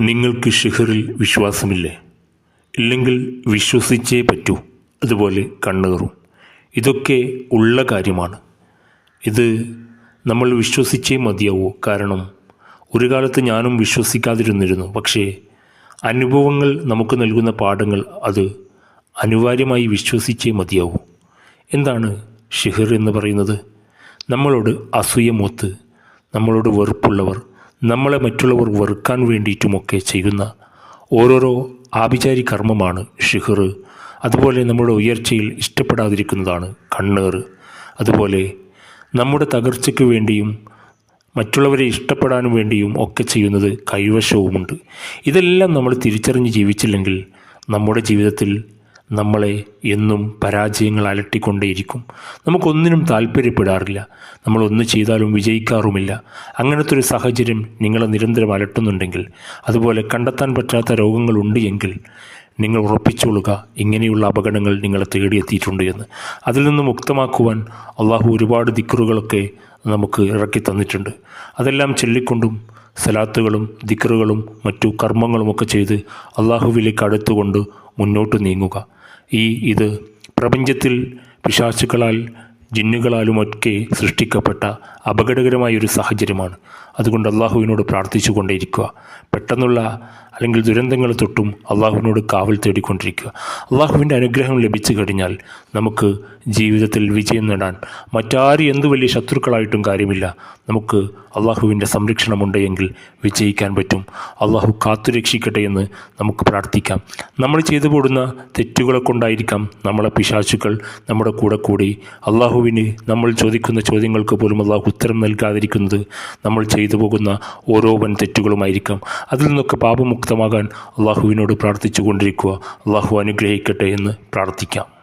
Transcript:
നിങ്ങൾക്ക് ഷിഹറിൽ വിശ്വാസമില്ലേ? ഇല്ലെങ്കിൽ വിശ്വസിച്ചേ പറ്റൂ അതുപോലെ കണ്ണേറും. ഇതൊക്കെ ഉള്ള കാര്യമാണ്. ഇത് നമ്മൾ വിശ്വസിച്ചേ മതിയാവൂ. കാരണം ഒരു കാലത്ത് ഞാനും വിശ്വസിക്കാതിരുന്നിരുന്നു. പക്ഷേ അനുഭവങ്ങൾ നമുക്ക് നൽകുന്ന പാഠങ്ങൾ അത് അനിവാര്യമായി വിശ്വസിച്ചേ മതിയാവൂ. എന്താണ് ഷിഹർ എന്ന് പറയുന്നത്? നമ്മളോട് അസൂയ മൂത്ത് നമ്മളോട് വെറുപ്പുള്ളവർ നമ്മളെ മറ്റുള്ളവർ വെറുക്കാൻ വേണ്ടിയിട്ടുമൊക്കെ ചെയ്യുന്ന ഓരോരോ ആഭിചാരി കർമ്മമാണ് ഷിഹർ അതുപോലെ നമ്മുടെ ഉയർച്ചയിൽ ഇഷ്ടപ്പെടാതിരിക്കുന്നതാണ് കണ്ണേർ. അതുപോലെ നമ്മുടെ തകർച്ചയ്ക്ക് വേണ്ടിയും മറ്റുള്ളവരെ ഇഷ്ടപ്പെടാനും വേണ്ടിയും ഒക്കെ ചെയ്യുന്നത് കൈവശവുമുണ്ട്. ഇതെല്ലാം നമ്മൾ തിരിച്ചറിഞ്ഞ് ജീവിച്ചില്ലെങ്കിൽ നമ്മുടെ ജീവിതത്തിൽ നമ്മളെ എന്നും പരാജയങ്ങൾ അലട്ടിക്കൊണ്ടേയിരിക്കും. നമുക്കൊന്നിനും താല്പര്യപ്പെടാറില്ല. നമ്മൾ ഒന്ന് ചെയ്താലും വിജയിക്കാറുമില്ല. അങ്ങനത്തെ ഒരു സാഹചര്യം നിങ്ങളെ നിരന്തരം അലട്ടുന്നുണ്ടെങ്കിൽ അതുപോലെ കണ്ടെത്താൻ പറ്റാത്ത രോഗങ്ങളുണ്ട് എങ്കിൽ നിങ്ങൾ ഉറപ്പിച്ചുകൊള്ളുക ഇങ്ങനെയുള്ള അപകടങ്ങൾ നിങ്ങളെ തേടിയെത്തിയിട്ടുണ്ട് എന്ന്. അതിൽ നിന്ന് മുക്തമാക്കുവാൻ അള്ളാഹു ഒരുപാട് ദിക്കറുകളൊക്കെ നമുക്ക് ഇറക്കി തന്നിട്ടുണ്ട്. അതെല്ലാം ചൊല്ലിക്കൊണ്ടും സലാത്തുകളും ദിക്കറുകളും മറ്റു കർമ്മങ്ങളുമൊക്കെ ചെയ്ത് അള്ളാഹുവിലേക്ക് അടുത്തുകൊണ്ട് മുന്നോട്ട് നീങ്ങുക. ഈ ഇത് പ്രപഞ്ചത്തിൽ പിശാചുക്കളാൽ ജിന്നുകളാലുമൊക്കെ സൃഷ്ടിക്കപ്പെട്ട അപകടകരമായ ഒരു സാഹചര്യമാണ്. അതുകൊണ്ട് അള്ളാഹുവിനോട് പ്രാർത്ഥിച്ചു കൊണ്ടേയിരിക്കുക പെട്ടെന്നുള്ള അല്ലെങ്കിൽ ദുരന്തങ്ങൾ തൊട്ടും അള്ളാഹുവിനോട് കാവൽ തേടിക്കൊണ്ടിരിക്കുക. അള്ളാഹുവിന്റെ അനുഗ്രഹം ലഭിച്ചു കഴിഞ്ഞാൽ നമുക്ക് ജീവിതത്തിൽ വിജയം നേടാൻ മറ്റാരും എന്ത് വലിയ ശത്രുക്കളായിട്ടും കാര്യമില്ല. നമുക്ക് അള്ളാഹുവിന്റെ സംരക്ഷണമുണ്ടെങ്കിൽ വിജയിക്കാൻ പറ്റും. അള്ളാഹു കാത്തുരക്ഷിക്കട്ടെ എന്ന് നമുക്ക് പ്രാർത്ഥിക്കാം. നമ്മൾ ചെയ്തു പോടുന്ന തെറ്റുകളെ കൊണ്ടായിരിക്കാം നമ്മളെ പിശാചുക്കൾ നമ്മുടെ കൂടെ കൂടി. അള്ളാഹുവിന് നമ്മൾ ചോദിക്കുന്ന ചോദ്യങ്ങൾക്ക് പോലും അള്ളാഹു ഉത്തരം നൽകാതിരിക്കുന്നത് നമ്മൾ ചെയ്തു പോകുന്ന ഓരോ വൻ തെറ്റുകളുമായിരിക്കാം. അതിൽ നിന്നൊക്കെ പാപമുക്തമാകാൻ അള്ളാഹുവിനോട് പ്രാർത്ഥിച്ചു കൊണ്ടിരിക്കുക അള്ളാഹു അനുഗ്രഹിക്കട്ടെ എന്ന് പ്രാർത്ഥിക്കാം.